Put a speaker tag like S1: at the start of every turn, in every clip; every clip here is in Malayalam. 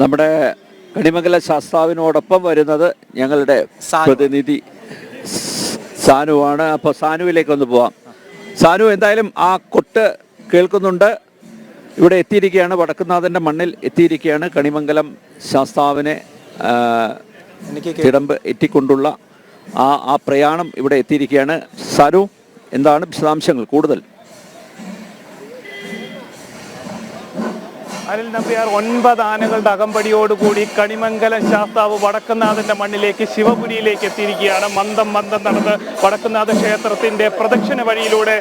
S1: നമ്മുടെ കണിമംഗല ശാസ്താവിനോടൊപ്പം വരുന്നത് ഞങ്ങളുടെ. പ്രതിനിധി സാനുവാണ്. അപ്പോൾ സാനുവിലേക്ക് ഒന്ന് പോവാം. സാനു എന്തായാലും ആ കൊട്ട് കേൾക്കുന്നുണ്ട്. ഇവിടെ എത്തിയിരിക്കുകയാണ്. വടക്കുന്നാഥന്റെ മണ്ണിൽ എത്തിയിരിക്കുകയാണ് കണിമംഗലം ശാസ്താവിനെ
S2: കിടമ്പ്
S1: തിടമ്പ് എത്തിക്കൊണ്ടുള്ള ആ ആ പ്രയാണം ഇവിടെ എത്തിയിരിക്കുകയാണ്. സാനു എന്താണ് വിശദാംശങ്ങൾ കൂടുതൽ?
S3: അനിൽ നമ്പ്യാർ ഒൻപത് ആനകളുടെ അകമ്പടിയോടുകൂടി കണിമംഗലം ശാസ്താവ് വടക്കുന്നാഥന്റെ മണ്ണിലേക്ക് ശിവപുരിയിലേക്ക് എത്തിയിരിക്കുകയാണ്. മന്ദം മന്ദം നടന്ന് വടക്കുന്നാഥ ക്ഷേത്രത്തിന്റെ പ്രദക്ഷിണ വഴിയിലൂടെ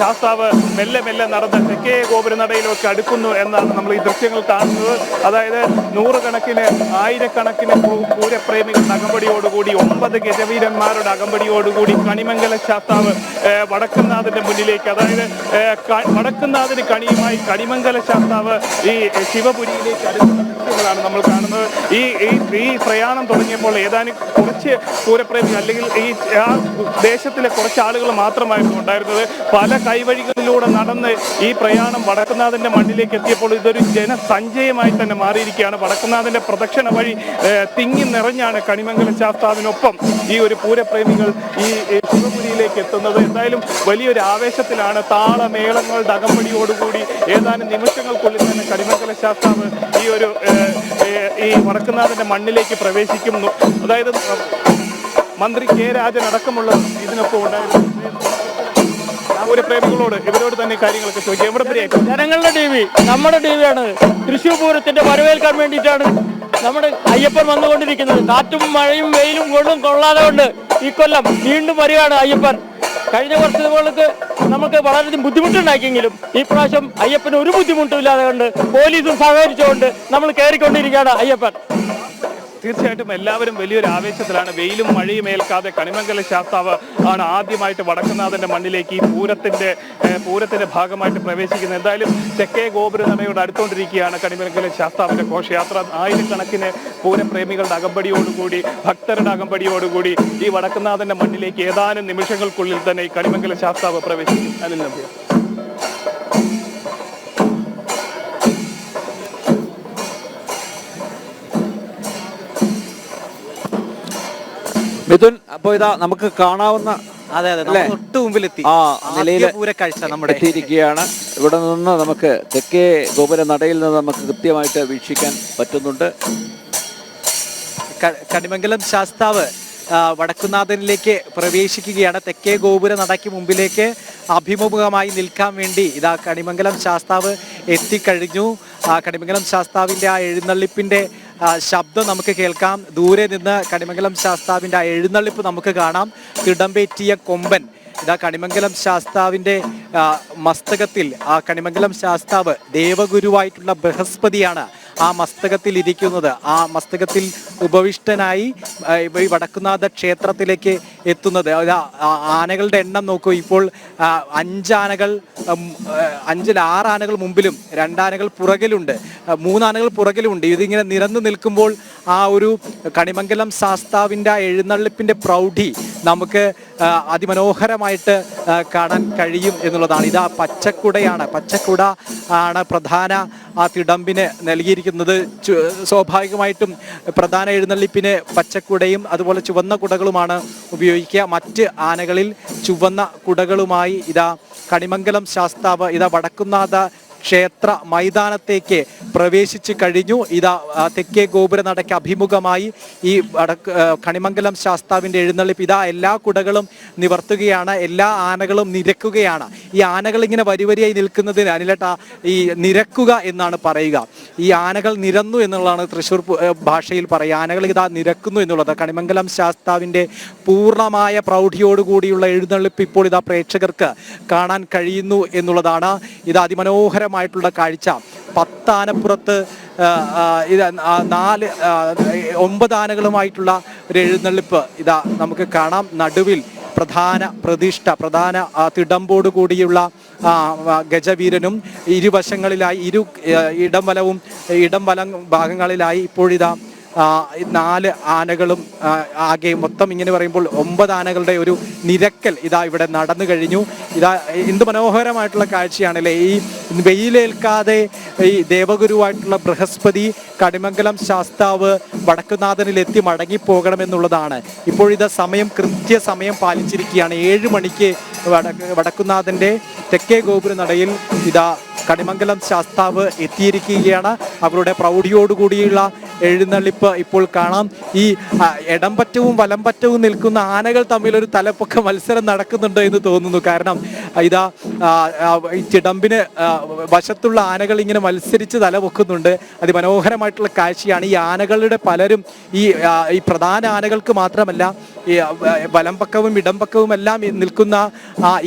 S3: ശാസ്താവ് മെല്ലെ മെല്ലെ നടന്ന് തെക്കേ ഗോപുരനടയിലേക്ക് അടുക്കുന്നു എന്നാണ് നമ്മൾ ഈ ദൃശ്യങ്ങൾ കാണുന്നത്. അതായത് നൂറുകണക്കിന് ആയിരക്കണക്കിന് പൂരപ്രേമികളുടെ അകമ്പടിയോടുകൂടി ഒമ്പത് ഗജവീരന്മാരുടെ അകമ്പടിയോടുകൂടി കണിമംഗല ശാസ്താവ് വടക്കുന്നാഥന്റെ മുന്നിലേക്ക് അതായത് വടക്കുന്നാഥന് കണിയുമായി കണിമംഗല ശാസ്താവ് ഈ ശിവപുരിയിലേക്ക് അടുക്കുന്ന ദൃശ്യങ്ങളാണ് നമ്മൾ കാണുന്നത്. ഈ ഈ- ഈ പ്രയാണം തുടങ്ങിയപ്പോൾ ഏതാനും കുറച്ച് പൂരപ്രേമി അല്ലെങ്കിൽ ഈ ആ ദേശത്തിലെ കുറച്ച് ആളുകൾ മാത്രമായിരുന്നു ഉണ്ടായിരുന്നത്. പല കൈവഴികളിലൂടെ നടന്ന് ഈ പ്രയാണം വടക്കുന്നാഥന്റെ മണ്ണിലേക്ക് എത്തിയപ്പോൾ ഇതൊരു ജനസഞ്ചയമായി തന്നെ മാറിയിരിക്കുകയാണ്. വടക്കുന്നാഥന്റെ പ്രദക്ഷിണ വഴി തിങ്ങി നിറഞ്ഞാണ് കണിമംഗലം ശാസ്താവിനൊപ്പം ഈ ഒരു പൂരപ്രേമികൾ ഈ ശിവപുരിയിലേക്ക് എത്തുന്നത്. എന്തായാലും വലിയൊരു ആവേശത്തിലാണ് താളമേളങ്ങളുടെ അകമ്പടിയോടുകൂടി ഏതാനും നിമിഷങ്ങൾക്കുള്ളിൽ തന്നെ കണിമംഗല ശാസ്താവ് ഈ ഒരു ഈ വടക്കുന്നാഥന്റെ മണ്ണിലേക്ക് പ്രവേശിക്കുന്നു. അതായത് മന്ത്രി കെ രാജൻ അടക്കമുള്ളവർ ഇതിനൊപ്പം ഉണ്ടായിരുന്നു. പ്രേമികളോട് ഇവരോട് തന്നെ കാര്യങ്ങളൊക്കെ ചോദിക്കും എവിടെ വരെയായി
S4: ജനങ്ങളുടെ ടി വി നമ്മുടെ ടി വിയാണ് തൃശ്ശൂർ പൂരത്തിന്റെ വരവേൽക്കാൻ വേണ്ടിയിട്ടാണ് നമ്മുടെ അയ്യപ്പൻ വന്നുകൊണ്ടിരിക്കുന്നത്. കാറ്റും മഴയും വെയിലും കൊള്ളും കൊള്ളാതെ കൊണ്ട് ഈ കൊല്ലം വീണ്ടും വരികയാണ് അയ്യപ്പൻ. കഴിഞ്ഞ വർഷങ്ങൾക്ക് നമുക്ക് വളരെയധികം ബുദ്ധിമുട്ടുണ്ടാക്കിയെങ്കിലും ഈ പ്രാവശ്യം അയ്യപ്പന് ഒരു ബുദ്ധിമുട്ടും ഇല്ലാതെ കൊണ്ട് പോലീസും സഹകരിച്ചുകൊണ്ട് നമ്മൾ കയറിക്കൊണ്ടിരിക്കുകയാണ് അയ്യപ്പൻ.
S3: തീർച്ചയായിട്ടും എല്ലാവരും വലിയൊരു ആവേശത്തിലാണ്. വെയിലും മഴയും ഏൽക്കാതെ കണിമംഗല ശാസ്താവ് ആണ് ആദ്യമായിട്ട് വടക്കുന്നാഥന്റെ മണ്ണിലേക്ക് ഈ പൂരത്തിന്റെ പൂരത്തിന്റെ ഭാഗമായിട്ട് പ്രവേശിക്കുന്നത്. എന്തായാലും തെക്കേ ഗോപുര നടയോട് അടുത്തുകൊണ്ടിരിക്കുകയാണ് കണിമംഗല ശാസ്താവിന്റെ ഘോഷയാത്ര. ആയിരക്കണക്കിന് പൂരപ്രേമികളുടെ അകമ്പടിയോടുകൂടി ഭക്തരുടെ അകമ്പടിയോടുകൂടി ഈ വടക്കുന്നാഥന്റെ മണ്ണിലേക്ക് ഏതാനും നിമിഷങ്ങൾക്കുള്ളിൽ തന്നെ ഈ കണിമംഗല ശാസ്താവ് പ്രവേശിക്കും. അനിൽ നമ്പ്യ
S1: മിഥുൻ അപ്പൊ ഇതാ നമുക്ക് കാണാവുന്ന
S2: അതെ അതെ. തൊട്ട് മുമ്പിലെത്തി.
S1: ആ നിലയിലെ പൂര
S2: പൂരക്കാഴ്ച നമ്മുടെ
S1: എത്തിയിരിക്കുകയാണ്. ഇവിടെ നിന്ന് നമുക്ക് തെക്കേ ഗോപുര നടയിൽ നിന്ന് നമുക്ക് കൃത്യമായിട്ട് വീക്ഷിക്കാൻ പറ്റുന്നുണ്ട്.
S2: കടിമംഗലം ശാസ്താവ് വടക്കുനാഥനിലേക്ക് പ്രവേശിക്കുകയാണ്. തെക്കേ ഗോപുര നടയ്ക്ക് മുമ്പിലേക്ക് അഭിമുഖമായി നിൽക്കാൻ വേണ്ടി ഇതാ കണിമംഗലം ശാസ്താവ് എത്തിക്കഴിഞ്ഞു. ആ കണിമംഗലം ശാസ്താവിന്റെ ആ എഴുന്നള്ളിപ്പിന്റെ ശബ്ദം നമുക്ക് കേൾക്കാം. ദൂരെ നിന്ന് കണിമംഗലം ശാസ്താവിന്റെ ആ എഴുന്നള്ളിപ്പ് നമുക്ക് കാണാം. കിടമ്പേറ്റിയ കൊമ്പൻ. ഇതാ കണിമംഗലം ശാസ്താവിന്റെ മസ്തകത്തിൽ ആ കണിമംഗലം ശാസ്താവ് ദേവഗുരുവായിട്ടുള്ള ബൃഹസ്പതിയാണ്. ആ മസ്തകത്തിൽ ഇരിക്കുന്നത് ആ മസ്തകത്തിൽ ഉപവിഷ്ടനായി ഈ വടക്കുനാഥ ക്ഷേത്രത്തിലേക്ക് എത്തുന്നത്. ആനകളുടെ എണ്ണം നോക്കൂ. ഇപ്പോൾ അഞ്ചാനകൾ അഞ്ചിൽ ആറ് ആനകൾ മുമ്പിലും രണ്ടാനകൾ പുറകിലുണ്ട്. മൂന്നാനകൾ പുറകിലുണ്ട്. ഇതിങ്ങനെ നിരന്നു നിൽക്കുമ്പോൾ ആ ഒരു കണിമംഗലം ശാസ്താവിന്റെ എഴുന്നള്ളിപ്പിന്റെ പ്രൗഢി നമുക്ക് അതിമനോഹരമായിട്ട് കാണാൻ കഴിയും എന്നുള്ളതാണ്. ഇതാ പച്ചക്കുടയാണ്. പച്ചക്കുട ആണ് പ്രധാന ആ തിടമ്പിന് നൽകിയിരിക്കുന്നത്. സ്വാഭാവികമായിട്ടും പ്രധാന എഴുന്നള്ളിപ്പിന് പച്ചക്കുടയും അതുപോലെ ചുവന്ന കുടകളുമാണ് ഉപയോഗിക്കുക. മറ്റ് ആനകളിൽ ചുവന്ന കുടകളുമായി ഇതാ കണിമംഗലം ശാസ്താവ് ഇതാ വടക്കുന്നാഥ ക്ഷേത്ര മൈതാനത്തേക്ക് പ്രവേശിച്ചു കഴിഞ്ഞു. ഇതാ തെക്കേ ഗോപുര നടയ്ക്ക് അഭിമുഖമായി ഈ കണിമംഗലം ശാസ്താവിന്റെ എഴുന്നള്ളിപ്പ്. ഇതാ എല്ലാ കുടകളും നിവർത്തുകയാണ് എല്ലാ ആനകളും നിരക്കുകയാണ്. ഈ ആനകൾ ഇങ്ങനെ വരിവരിയായി നിൽക്കുന്നതിന് അനിലട്ട ഈ നിരക്കുക എന്നാണ് പറയുക. ഈ ആനകൾ നിരന്നു എന്നുള്ളതാണ് തൃശ്ശൂർ ഭാഷയിൽ പറയുക. ആനകൾ ഇതാ നിരക്കുന്നു എന്നുള്ളത്. കണിമംഗലം ശാസ്താവിന്റെ പൂർണമായ പ്രൗഢിയോടുകൂടിയുള്ള എഴുന്നള്ളിപ്പ് ഇപ്പോൾ ഇതാ പ്രേക്ഷകർക്ക് കാണാൻ കഴിയുന്നു എന്നുള്ളതാണ്. ഇത് അതിമനോഹരമായിട്ടുള്ള കാഴ്ച. പത്താനപ്പുറത്ത് ഇത് നാല് ഒമ്പത് ആനകളുമായിട്ടുള്ള ഒരു എഴുന്നള്ളിപ്പ് ഇതാ നമുക്ക് കാണാം. നടുവിൽ പ്രധാന പ്രതിഷ്ഠ പ്രധാന തിടമ്പോട് കൂടിയുള്ള ഗജവീരനും ഇരുവശങ്ങളിലായി ഇരു ഇടംവലവും ഇടം വലവും ഇടം വലം ഭാഗങ്ങളിലായി ഇപ്പോഴിതാ നാല് ആനകളും ആകെ മൊത്തം ഇങ്ങനെ പറയുമ്പോൾ ഒമ്പത് ആനകളുടെ ഒരു നിരക്കൽ ഇതാ ഇവിടെ നടന്നു കഴിഞ്ഞു. ഇതാ എന്ത് മനോഹരമായിട്ടുള്ള കാഴ്ചയാണല്ലേ? ഈ വെയിലേൽക്കാതെ ഈ ദേവഗുരുവായിട്ടുള്ള ബൃഹസ്പതി കടിമംഗലം ശാസ്താവ് വടക്കുനാഥനിൽ എത്തി മടങ്ങിപ്പോകണമെന്നുള്ളതാണ് ഇപ്പോഴിത സമയം കൃത്യസമയം പാലിച്ചിരിക്കുകയാണ്. ഏഴ് മണിക്ക് വടക്ക് വടക്കുനാഥന്റെ തെക്കേ ഗോപുര നടയിൽ ഇതാ കണിമംഗലം ശാസ്താവ് എത്തിയിരിക്കുകയാണ്. അവരുടെ പ്രൗഢിയോടുകൂടിയുള്ള എഴുന്നള്ളിപ്പ് ഇപ്പോൾ കാണാം. ഈ ഇടംപറ്റവും വലംപറ്റവും നിൽക്കുന്ന ആനകൾ തമ്മിൽ ഒരു തലപ്പൊക്ക മത്സരം നടക്കുന്നുണ്ട് എന്ന് തോന്നുന്നു. കാരണം ഇതാ ഈ ചിടമ്പിന് വശത്തുള്ള ആനകൾ ഇങ്ങനെ മത്സരിച്ച് തലപൊക്കുന്നുണ്ട് അതിമനോഹരമായിട്ടുള്ള കാഴ്ചയാണ് ഈ ആനകളുടെ പലരും ഈ ഈ പ്രധാന ആനകൾക്ക് മാത്രമല്ല ഈ വലംപക്കവും ഇടംപക്കവും എല്ലാം നിൽക്കുന്ന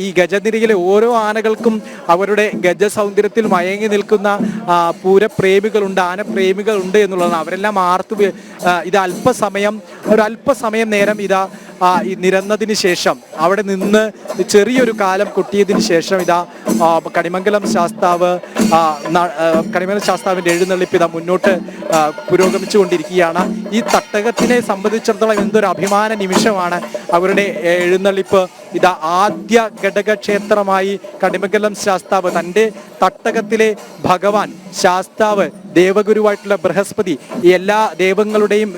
S2: ഈ ഗജനിരയിലെ ഓരോ ആനകൾക്കും അവരുടെ ഗജ സൗന്ദര്യത്തിൽ മയങ്ങി നിൽക്കുന്ന പൂരപ്രേമികളുണ്ട് ആനപ്രേമികളുണ്ട് എന്നുള്ളതാണ്. അവരെല്ലാം ആർത്തു ഇത് അല്പസമയം ഒരല്പസമയം നേരം ഇതാ ഈ നിരന്നതിന് ശേഷം അവിടെ നിന്ന് ചെറിയൊരു കാലം കൊട്ടിയതിന് ശേഷം ഇതാ കണിമംഗലം ശാസ്താവ് കണിമംഗലം ശാസ്താവിന്റെ എഴുന്നള്ളിപ്പ് ഇതാ മുന്നോട്ട് പുരോഗമിച്ചു പുരോഗമിച്ചുകൊണ്ടിരിക്കുകയാണ്. ഈ തട്ടകത്തിനെ സംബന്ധിച്ചിടത്തോളം എന്തൊരു അഭിമാന നിമിഷമാണ് അവരുടെ എഴുന്നള്ളിപ്പ്. ഇതാ ആദ്യ ഘടകക്ഷേത്രമായി കണിമംഗലം ശാസ്താവ് തന്റെ തട്ടകത്തിലെ ഭഗവാൻ ശാസ്താവ് ദേവഗുരുവായിട്ടുള്ള ബൃഹസ്പതി എല്ലാ ദേവങ്ങളുടെയും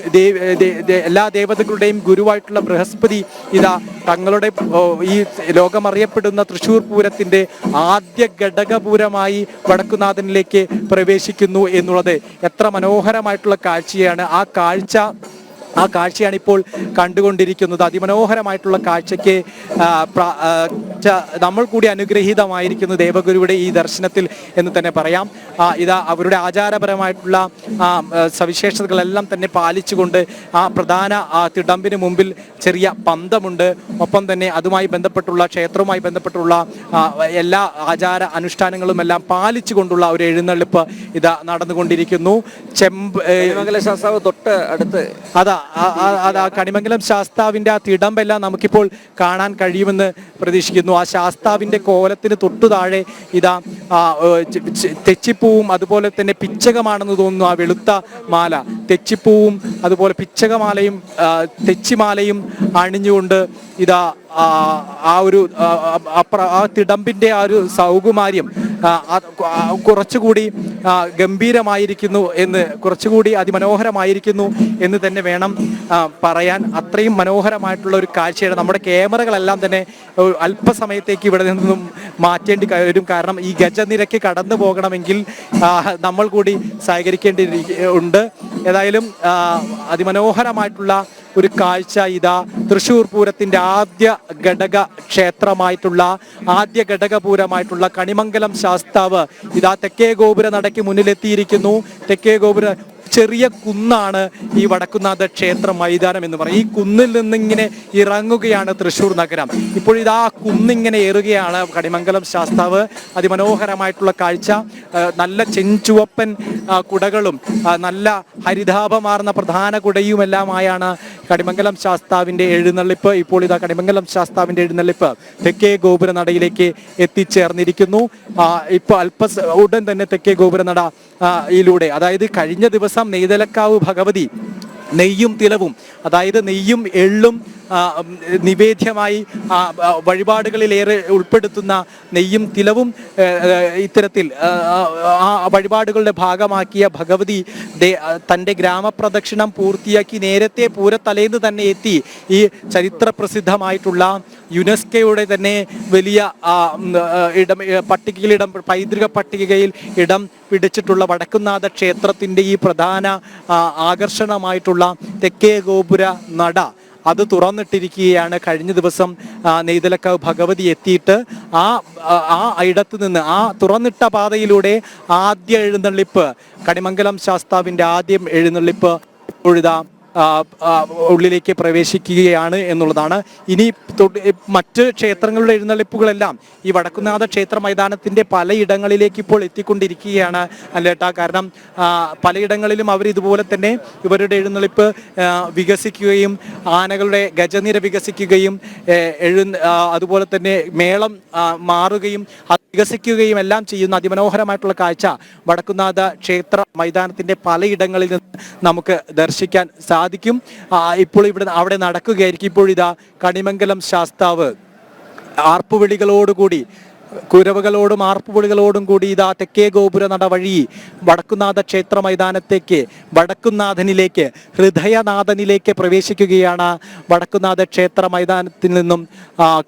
S2: എല്ലാ ദേവതകളുടെയും ഗുരുവായിട്ടുള്ള ബൃഹസ്പതി ഇതാ തങ്ങളുടെ ഈ ലോകമറിയപ്പെടുന്ന തൃശ്ശൂർ പൂരത്തിന്റെ ആദ്യ ഘടകപൂരമായി വടക്കുനാഥനിലേക്ക് പ്രവേശിക്കുന്നു എന്നുള്ളത് എത്ര മനോഹരമായിട്ടുള്ള കാഴ്ചയാണ്. ആ കാഴ്ച ആ കാഴ്ചയാണ് ഇപ്പോൾ കണ്ടുകൊണ്ടിരിക്കുന്നത്. അതിമനോഹരമായിട്ടുള്ള കാഴ്ചയ്ക്ക് നമ്മൾ കൂടി അനുഗ്രഹീതമായിരിക്കുന്നു ദേവഗുരുവിടെ ഈ ദർശനത്തിൽ എന്ന് തന്നെ പറയാം. ആ, ഇതാ അവരുടെ ആചാരപരമായിട്ടുള്ള സവിശേഷതകളെല്ലാം തന്നെ പാലിച്ചുകൊണ്ട് ആ പ്രധാന ആ തിടമ്പിന് മുമ്പിൽ ചെറിയ പന്തമുണ്ട്. ഒപ്പം തന്നെ അതുമായി ബന്ധപ്പെട്ടുള്ള ക്ഷേത്രവുമായി ബന്ധപ്പെട്ടുള്ള എല്ലാ ആചാര അനുഷ്ഠാനങ്ങളും എല്ലാം പാലിച്ചുകൊണ്ടുള്ള ഒരു എഴുന്നള്ളിപ്പ് ഇതാ നടന്നുകൊണ്ടിരിക്കുന്നു. ചെമ്പ്
S1: ശാസ്താവ് തൊട്ട് അടുത്ത്
S2: അതാ കണിമംഗലം ശാസ്താവിന്റെ ആ തിടമ്പെല്ലാം നമുക്കിപ്പോൾ കാണാൻ കഴിയുമെന്ന് പ്രതീക്ഷിക്കുന്നു. ആ ശാസ്താവിന്റെ കോലത്തിന് തൊട്ടു താഴെ ഇതാ തെച്ചിപ്പൂവും അതുപോലെ തന്നെ പിച്ചകമാണെന്ന് തോന്നുന്നു ആ വെളുത്ത മാല. തെച്ചിപ്പൂവും അതുപോലെ പിച്ചകമാലയും തെച്ചിമാലയും അണിഞ്ഞുകൊണ്ട് ഇതാ ആ ഒരു ആ, അപ്ര- ആ ഒരു സൗകുമാര്യം കുറച്ചുകൂടി ഗംഭീരമായിരിക്കുന്നു എന്ന് കുറച്ചുകൂടി അതിമനോഹരമായിരിക്കുന്നു എന്ന് തന്നെ വേണം പറയാൻ. അത്രയും മനോഹരമായിട്ടുള്ള ഒരു കാഴ്ചയാണ്. നമ്മുടെ ക്യാമറകളെല്ലാം തന്നെ അല്പസമയത്തേക്ക് ഇവിടെ നിന്നും മാറ്റേണ്ടി വരും. കാരണം ഈ ഗജനിരക്ക് കടന്നു പോകണമെങ്കിൽ നമ്മൾ കൂടി സഹകരിക്കേണ്ടി ഉണ്ട്. ഏതായാലും അതിമനോഹരമായിട്ടുള്ള ഒരു കാഴ്ച ഇതാ തൃശൂർ പൂരത്തിന്റെ ആദ്യ ഘടക ക്ഷേത്രമായിട്ടുള്ള ആദ്യ ഘടകപൂരമായിട്ടുള്ള കണിമംഗലം ശാസ്താവ് ഇതാ തെക്കേ ഗോപുര നടയ്ക്ക് മുന്നിലെത്തിയിരിക്കുന്നു. തെക്കേ ഗോപുര ചെറിയ കുന്നാണ് ഈ വടക്കുന്നാഥ ക്ഷേത്ര മൈതാനം എന്ന് പറയും. ഈ കുന്നിൽ നിന്നിങ്ങനെ ഇറങ്ങുകയാണ് തൃശ്ശൂർ നഗരം. ഇപ്പോൾ ഇതാ കുന്നിങ്ങനെ ഏറുകയാണ് കണിമംഗലം ശാസ്താവ്. അതിമനോഹരമായിട്ടുള്ള കാഴ്ച. നല്ല ചെഞ്ചുവപ്പൻ കുടകളും നല്ല ഹരിതാപമാർന്ന പ്രധാന കുടയുമെല്ലാമായാണ് കടിമംഗലം ശാസ്താവിന്റെ എഴുന്നള്ളിപ്പ്. ഇപ്പോൾ ഇതാ കടിമംഗലം ശാസ്താവിന്റെ എഴുന്നള്ളിപ്പ് തെക്കേ ഗോപുര നടയിലേക്ക് എത്തിച്ചേർന്നിരിക്കുന്നു. ഇപ്പോൾ അല്പ ഉടൻ തന്നെ തെക്കേ ഗോപുര നട യിലൂടെ. അതായത് കഴിഞ്ഞ ദിവസം നെയ്തലക്കാവ് ഭഗവതി നെയ്യും തിലവും അതായത് നെയ്യും എള്ളും നിവേദ്യമായി വഴിപാടുകളിലേറെ ഉൾപ്പെടുത്തുന്ന നെയ്യും തിലവും ഇത്തരത്തിൽ ആ, വഴിപാടുകളുടെ ഭാഗമാക്കിയ ഭഗവതി തന്റെ ഗ്രാമപ്രദക്ഷിണം പൂർത്തിയാക്കി നേരത്തെ പൂരത്തലേന്ന് തന്നെ എത്തി ഈ ചരിത്ര പ്രസിദ്ധമായിട്ടുള്ള യുനെസ്കോയുടെ തന്നെ വലിയ ഇടം പട്ടികയിൽ ഇടം പൈതൃക പട്ടികയിൽ ഇടം പിടിച്ചിട്ടുള്ള വടക്കുന്നാഥ ക്ഷേത്രത്തിന്റെ ഈ പ്രധാന ആകർഷണമായിട്ടുള്ള തെക്കേ ഗോപുര നട അത് തുറന്നിട്ടിരിക്കുകയാണ്. കഴിഞ്ഞ ദിവസം നെയ്തലക്കാവ് ഭഗവതി എത്തിയിട്ട് ആ ആ- ഇടത്ത് നിന്ന് ആ തുറന്നിട്ട പാതയിലൂടെ ആദ്യ എഴുന്നള്ളിപ്പ് കണിമംഗലം ശാസ്താവിന്റെ ആദ്യം എഴുന്നള്ളിപ്പ് ആ, ഉള്ളിലേക്ക് പ്രവേശിക്കുകയാണ് എന്നുള്ളതാണ്. ഇനി മറ്റ് ക്ഷേത്രങ്ങളുടെ എഴുന്നള്ളിപ്പുകളെല്ലാം ഈ വടക്കുന്നാഥ ക്ഷേത്ര മൈതാനത്തിന്റെ പലയിടങ്ങളിലേക്ക് ഇപ്പോൾ എത്തിക്കൊണ്ടിരിക്കുകയാണ് അല്ലേട്ടാ. കാരണം പലയിടങ്ങളിലും അവർ ഇതുപോലെ തന്നെ ഇവരുടെ എഴുന്നള്ളിപ്പ് വികസിക്കുകയും ആനകളുടെ ഗജനിര വികസിക്കുകയും എഴു അതുപോലെ തന്നെ മേളം മാറുകയും വികസിക്കുകയും എല്ലാം ചെയ്യുന്ന അതിമനോഹരമായിട്ടുള്ള കാഴ്ച വടക്കുന്നാഥ ക്ഷേത്ര മൈതാനത്തിന്റെ പലയിടങ്ങളിൽ നിന്ന് നമുക്ക് ദർശിക്കാൻ സാധിക്കും. ഇപ്പോൾ ഇവിടെ അവിടെ നടക്കുകയായിരിക്കും. ഇപ്പോഴിതാ കണിമംഗലം ശാസ്താവ് ആർപ്പുവിളികളോടുകൂടി കുരവകളോടും ആർപ്പുപൊടികളോടും കൂടി ഇതാ തെക്കേ ഗോപുര നട വഴി വടക്കുനാഥ ക്ഷേത്ര മൈതാനത്തേക്ക് വടക്കുനാഥനിലേക്ക് ഹൃദയനാഥനിലേക്ക് പ്രവേശിക്കുകയാണ് വടക്കുനാഥ ക്ഷേത്ര മൈതാനത്തിൽ നിന്നും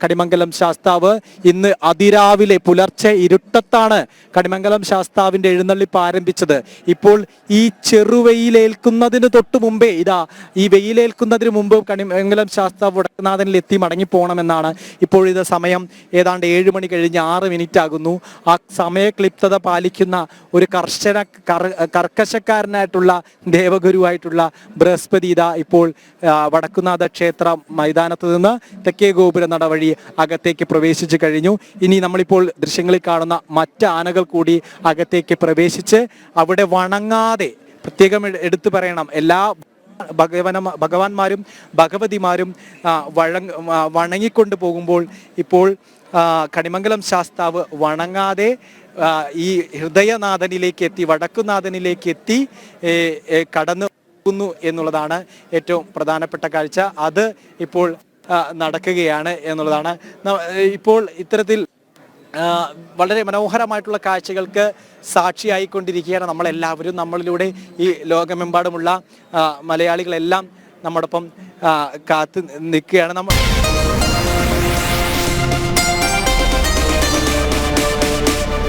S2: കടിമംഗലം ശാസ്താവ്. ഇന്ന് അതിരാവിലെ പുലർച്ചെ ഇരുട്ടത്താണ് കടിമംഗലം ശാസ്താവിന്റെ എഴുന്നള്ളിപ്പ് ആരംഭിച്ചത്. ഇപ്പോൾ ഈ ചെറുവെയിലേൽക്കുന്നതിന് തൊട്ട് മുമ്പേ ഇതാ ഈ വെയിലേൽക്കുന്നതിന് മുമ്പ് കടിമംഗലം ശാസ്താവ് വടക്കുനാഥനിൽ എത്തി മടങ്ങിപ്പോകണമെന്നാണ് ഇപ്പോഴിത് സമയം ഏതാണ്ട് ഏഴ് മണി കഴിഞ്ഞ് ആറ് മിനിറ്റ് ആകുന്നു ആ സമയക്ലിപ്തത പാലിക്കുന്ന ഒരു കർശന കർ- കർക്കശക്കാരനായിട്ടുള്ള ദേവഗുരുവായിട്ടുള്ള ബൃഹസ്പതി ഇതാ ഇപ്പോൾ വടക്കുനാഥ ക്ഷേത്ര മൈതാനത്ത് നിന്ന് തെക്കേ ഗോപുര നട വഴി അകത്തേക്ക് പ്രവേശിച്ചു കഴിഞ്ഞു. ഇനി നമ്മളിപ്പോൾ ദൃശ്യങ്ങളിൽ കാണുന്ന മറ്റ് ആനകൾ കൂടി അകത്തേക്ക് പ്രവേശിച്ച് അവിടെ വണങ്ങാതെ പ്രത്യേകം എട്- എടുത്തു പറയണം. എല്ലാ ഭഗവന ഭഗവാന്മാരും ഭഗവതിമാരും ആ, വഴങ് വണങ്ങിക്കൊണ്ട് പോകുമ്പോൾ ഇപ്പോൾ കണിമംഗലം ശാസ്താവ് വണങ്ങാതെ ഈ ഹൃദയനാഥനിലേക്ക് എത്തി വടക്കുനാഥനിലേക്ക് എത്തി കടന്നു പോകുന്നു എന്നുള്ളതാണ് ഏറ്റവും പ്രധാനപ്പെട്ട കാഴ്ച. അത് ഇപ്പോൾ നടക്കുകയാണ് എന്നുള്ളതാണ്. ഇപ്പോൾ ഇത്തരത്തിൽ വളരെ മനോഹരമായിട്ടുള്ള കാഴ്ചകൾക്ക് സാക്ഷിയായിക്കൊണ്ടിരിക്കുകയാണ് നമ്മളെല്ലാവരും. നമ്മളിലൂടെ ഈ ലോകമെമ്പാടുമുള്ള മലയാളികളെല്ലാം നമ്മോടൊപ്പം കാത്ത് നിൽക്കുകയാണ്. നമ്മൾ